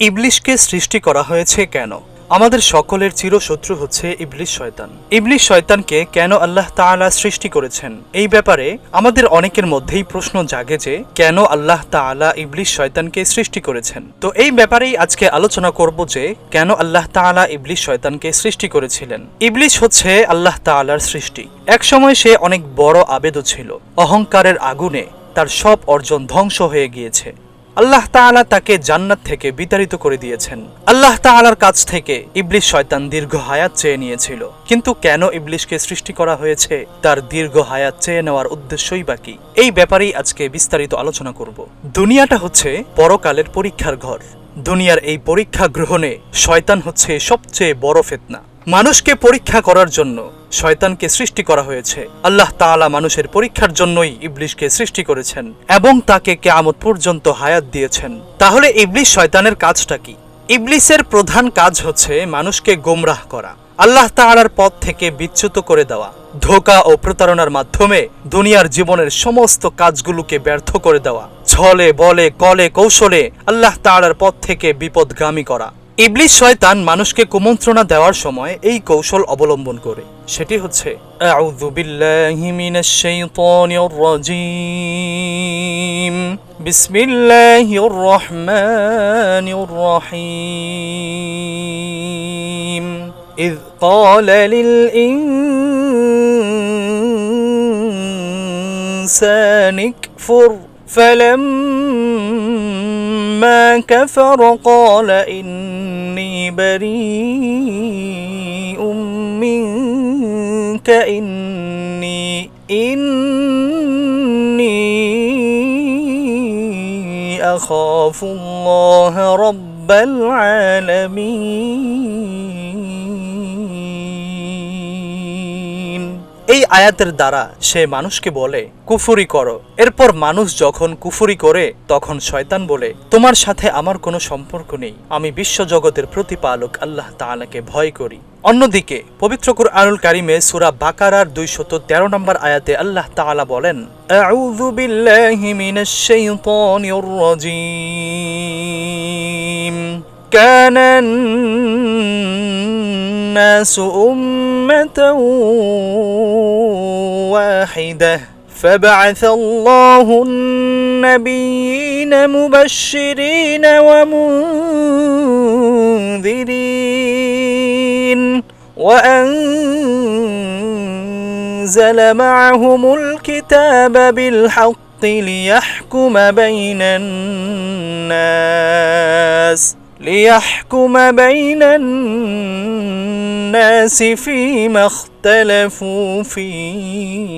ইবলিশকে সৃষ্টি করা হয়েছে কেন? আমাদের সকলের চিরশত্রু হচ্ছে ইবলিশ শয়তান। ইবলিশ শয়তানকে কেন আল্লাহ তাআলা সৃষ্টি করেছেন? এই ব্যাপারে আমাদের অনেকের মধ্যেই প্রশ্ন জাগে যে, কেন আল্লাহ তাআলা ইবলিশ শয়তানকে সৃষ্টি করেছেন? তো এই ব্যাপারেই আজকে আলোচনা করব যে, কেন আল্লাহ তাআলা ইবলিশ শয়তানকে সৃষ্টি করেছিলেন? ইবলিশ হচ্ছে আল্লাহ তাআলার সৃষ্টি। একসময় সে অনেক বড় আবেদও ছিল। অহংকারের আগুনে তার সব অর্জন ধ্বংস হয়ে গিয়েছে। আল্লাহ তাআলা তাকে জান্নাত থেকে বিতাড়িত করে দিয়েছেন। আল্লাহ তাআলার কাছ থেকে ইবলিশ শয়তান দীর্ঘ হায়াত চেয়ে নিয়েছিল। কিন্তু কেন ইবলিশকে সৃষ্টি করা হয়েছে? তার দীর্ঘ হায়াত চেয়ে নেওয়ার উদ্দেশ্যই বাকি এই ব্যাপারেই আজকে বিস্তারিত আলোচনা করব। দুনিয়াটা হচ্ছে পরকালের পরীক্ষার ঘর। দুনিয়ার এই পরীক্ষা গ্রহণে শয়তান হচ্ছে সবচেয়ে বড় ফেতনা। মানুষকে পরীক্ষা করার জন্য শয়তানকে সৃষ্টি করা হয়েছে। আল্লাহ তাআলা মানুষের পরীক্ষার জন্যই ইবলিশকে সৃষ্টি করেছেন এবং তাকে কেয়ামত পর্যন্ত হায়াত দিয়েছেন। তাহলে ইবলিশ শয়তানের কাজটা কি? ইবলিসের প্রধান কাজ হচ্ছে মানুষকে গোমরাহ করা, আল্লাহ তাআলার পথ থেকে বিচ্যুত করে দেওয়া, ধোকা ও প্রতারণার মাধ্যমে দুনিয়ার জীবনের সমস্ত কাজগুলোকে ব্যর্থ করে দেওয়া, ছলে, বলে, কলে, কৌশলে আল্লাহ তাআলার পথ থেকে বিপদগামী করা। ইবলিশ শয়তান মানুষকে কুমন্ত্রণা দেওয়ার সময় এই কৌশল অবলম্বন করে। সেটি হচ্ছে আউযু বিল্লাহি মিনাশ শাইতানির রাজীম বিসমিল্লাহির রহমানির রহিম إذ قال للإنسان اكفر فلما كفر قال إني بريء منك إني إني أخاف الله رب العالمين এই আয়াতের দ্বারা সে মানুষকে বলে কুফুরি করো এরপর মানুষ যখন কুফুরি করে তখন শয়তান বলে তোমার সাথে আমার কোনো সম্পর্ক নেই আমি বিশ্বজগতের প্রতিপালক আল্লাহ তাআলাকে ভয় করি অন্যদিকে পবিত্র কুরআনুল কারিমে সূরা বাকারার 213 নম্বর আয়াতে আল্লাহ তাআলা বলেন আউযু বিল্লাহি মিনাশ শাইতানির রাজীম كان الناس أمة واحدة فبعث الله النبيين مبشرين ومنذرين وأنزل معهم الكتاب بالحق ليحكم بين الناس ليحكم بين الناس فيما اختلفوا فيه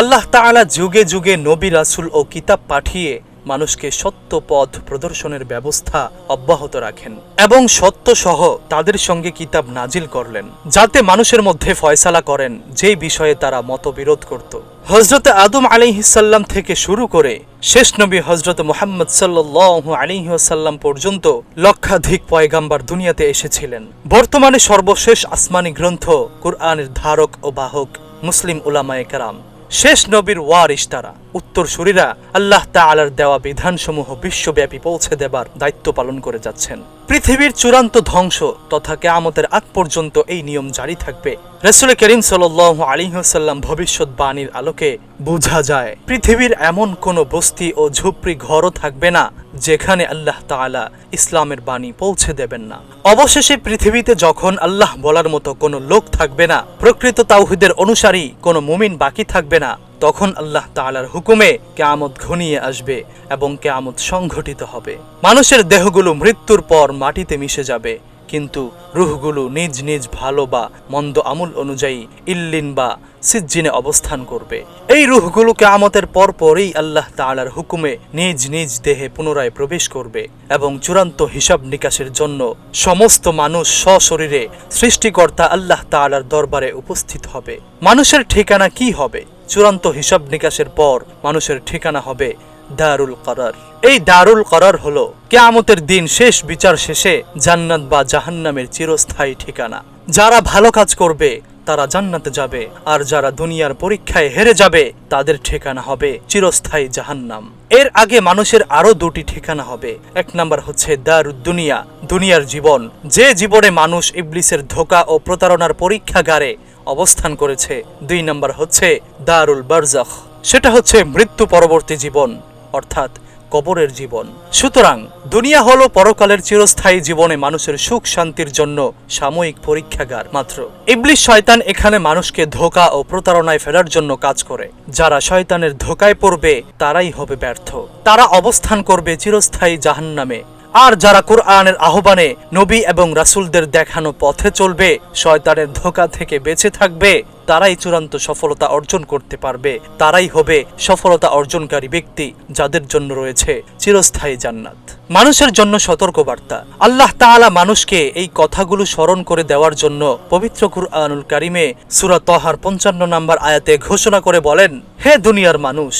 আল্লাহ তাআলা যুগে যুগে নবী রাসূল ও কিতাব পাঠিয়ে মানুষকে সত্য পথ প্রদর্শনের ব্যবস্থা অব্যাহত রাখেন এবং সত্য সহ তাদের সঙ্গে কিতাব নাজিল করলেন, যাতে মানুষের মধ্যে ফয়সালা করেন যে বিষয়ে তারা মতবিরোধ করত। হজরত আদম আলিহিসাল্লাম থেকে শুরু করে শেষ নবী হজরত মোহাম্মদ সাল্লু আলিহাসাল্লাম পর্যন্ত লক্ষাধিক পয়গাম্বার দুনিয়াতে এসেছিলেন। বর্তমানে সর্বশেষ আসমানি গ্রন্থ কুরআনের ধারক ও বাহক মুসলিম উলামায়ে কারাম। শেষ নবীর ওয়ারিস তারা। উত্তরসূরিরা আল্লাহ তাআলার দেওয়া বিধানসমূহ বিশ্বব্যাপী পৌঁছে দেবার দায়িত্ব পালন করে যাচ্ছেন। পৃথিবীর চূড়ান্ত ধ্বংস তথা কেয়ামতের আগ পর্যন্ত এই নিয়ম জারি থাকবে। রসুল করিম সাল আলিহাসাল্লাম ভবিষ্যৎবাণীর আলোকে বোঝা যায়, পৃথিবীর এমন কোনো বস্তি ও ঝুপড়ি ঘরও থাকবে না, যেখানে আল্লাহ তাআলা ইসলামের বাণী পৌঁছে দেবেন না। অবশেষে পৃথিবীতে যখন আল্লাহ বলার মতো কোনো লোক থাকবে না, প্রকৃত তাওহিদের অনুসারী কোনো মুমিন বাকি থাকবে না তখন আল্লাহ তালার হুকুমে কেয়ামত ঘনিয়ে আসবে এবং কেয়ামত সংঘটিত হবে। মানুষের দেহগুলো মৃত্যুর পর মাটিতে মিশে যাবে, কিন্তু রুহগুলো নিজ নিজ ভালো বা মন্দ আমল অনুযায়ী ইল্লিন বা সিজ্জিনে অবস্থান করবে। এই রুহগুলো কেয়ামতের পর পরই আল্লাহ তাআলার হুকুমে নিজ নিজ দেহে পুনরায় প্রবেশ করবে এবং চূড়ান্ত হিসাব নিকাশের জন্য সমস্ত মানুষ সশরীরে সৃষ্টিকর্তা আল্লাহ তাআলার দরবারে উপস্থিত হবে। মানুষের ঠিকানা কি হবে? চূড়ান্ত হিসাব নিকাশের পর মানুষের ঠিকানা হবে দারুল করার। এই দারুল করার হলো কেয়ামতের দিন শেষ বিচার শেষে জান্নাত বা জাহান্নামের চিরস্থায়ী ঠিকানা। যারা ভালো কাজ করবে তারা জান্নাতে যাবে। আর যারা দুনিয়ার পরীক্ষায় হেরে যাবে, তাদের ঠিকানা হবে চিরস্থায়ী জাহান্নাম। এর আগে মানুষের আরও দুটি ঠিকানা হবে। এক নাম্বার হচ্ছে দারুদ দুনিয়া দুনিয়ার জীবন। যে জীবনে মানুষ ইবলিসের ধোকা ও প্রতারণার পরীক্ষাগারে অবস্থান করেছে। দুই নাম্বার হচ্ছে দারুল বারজাখ। সেটা হচ্ছে মৃত্যু পরবর্তী জীবন। অর্থাৎ কবরের জীবন। সুতরাং দুনিয়া হলো পরকালের চিরস্থায়ী জীবনে মানুষের সুখ শান্তির জন্য সাময়িক পরীক্ষাগার মাত্র। ইবলিশ শয়তান এখানে মানুষকে ধোকা ও প্রতারণায় ফেলার জন্য কাজ করে। যারা শয়তানের ধোকায় পড়বে, তারাই হবে ব্যর্থ। তারা অবস্থান করবে চিরস্থায়ী জাহান্নামে। আর যারা কোরআনের আহ্বানে নবী এবং রাসূলদের দেখানো পথে চলবে, শয়তানের ধোকা থেকে বেঁচে থাকবে তারাই চূড়ান্ত সফলতা অর্জন করতে পারবে। তারাই হবে সফলতা অর্জনকারী ব্যক্তি যাদের জন্য রয়েছে চিরস্থায়ী জান্নাত। মানুষের জন্য সতর্কবার্তা। আল্লাহ তাআলা মানুষকে এই কথাগুলো স্মরণ করে দেওয়ার জন্য পবিত্র কুরআনুল কারিমে সূরা তহার পঞ্চান্ন নম্বর আয়াতে ঘোষণা করে বলেন, হে দুনিয়ার মানুষ,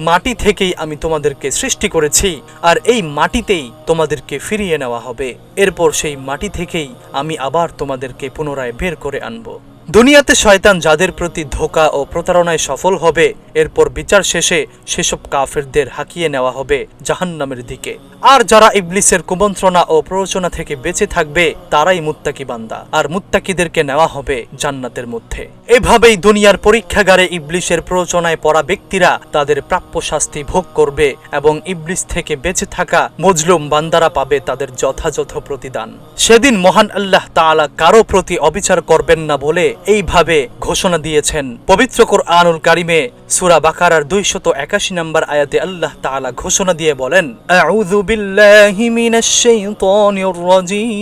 মাটি থেকেই আমি তোমাদেরকে সৃষ্টি করেছি, আর এই মাটিতেই তোমাদেরকে ফিরিয়ে নেওয়া হবে। এরপর সেই মাটি থেকেই আমি আবার তোমাদেরকে পুনরায় বের করে আনব। দুনিয়াতে শয়তান যাদের প্রতি ধোকা ও প্রতারণায় সফল হবে, এরপর বিচার শেষে সেসব কাফেরদের হাকিয়ে নেওয়া হবে জাহান্নামের দিকে। আর যারা ইবলিসের কুমন্ত্রণা ও প্ররোচনা থেকে বেঁচে থাকবে, তারাই মুত্তাকি বান্দা। আর মুত্তাকিদেরকে নেওয়া হবে জান্নাতের মধ্যে। এভাবেই দুনিয়ার পরীক্ষাগারে ইবলিসের প্ররোচনায় পড়া ব্যক্তিরা তাদের প্রাপ্য শাস্তি ভোগ করবে এবং ইবলিস থেকে বেঁচে থাকা মজলুম বান্দারা পাবে তাদের যথাযথ প্রতিদান। সেদিন মহান আল্লাহ তাআলা কারও প্রতি অবিচার করবেন না বলে এইভাবে ঘোষণা দিয়েছেন পবিত্র কোরআনুল কারিমে সূরা বাকারার দুইশত একাশি নম্বর আয়াতে আল্লাহ তাআলা ঘোষণা দিয়ে বলেন আউযু বিল্লাহি মিনাশ শাইতানির রাজীম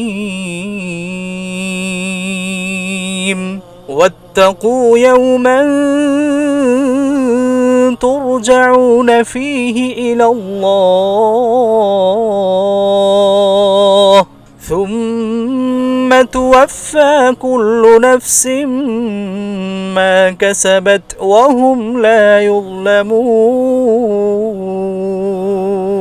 واتقوا يوما ترجعون فيه إلى الله ثم توفى كل نفس ما كسبت وهم لا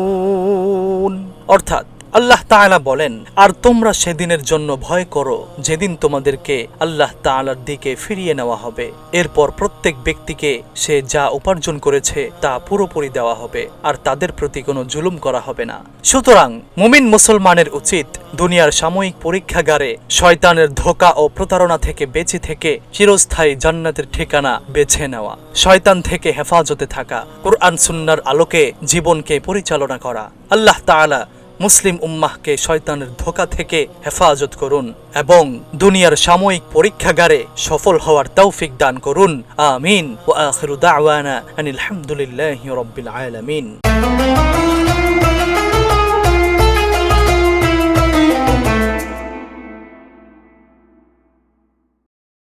يظلمون অর্থাৎ আল্লাহ তাআলা বলেন, আর তোমরা সেদিনের জন্য ভয় করো, যেদিন তোমাদেরকে আল্লাহ তাআলার দিকে ফিরিয়ে নেওয়া হবে। এরপর প্রত্যেক ব্যক্তিকে সে যা উপার্জন করেছে তা পুরোপুরি দেওয়া হবে, আর তাদের প্রতি কোনো জুলুম করা হবে না। সুতরাং মুমিন মুসলমানের উচিত দুনিয়ার সাময়িক পরীক্ষাগারে শয়তানের ধোকা ও প্রতারণা থেকে বেঁচে থেকে চিরস্থায়ী জান্নাতের ঠিকানা বেছে নেওয়া, শয়তান থেকে হেফাজতে থাকা, কোরআন সুন্নার আলোকে জীবনকে পরিচালনা করা। আল্লাহ তাআলা মুসলিম উম্মাহকে শয়তানের ধোকা থেকে হেফাজত করুন এবং দুনিয়ার সাময়িক পরীক্ষাগারে সফল হওয়ার তৌফিক দান করুন। আমিন। ও আখিরু দাওয়ানা আনিল হামদুলিল্লাহি রাব্বিল আলামিন।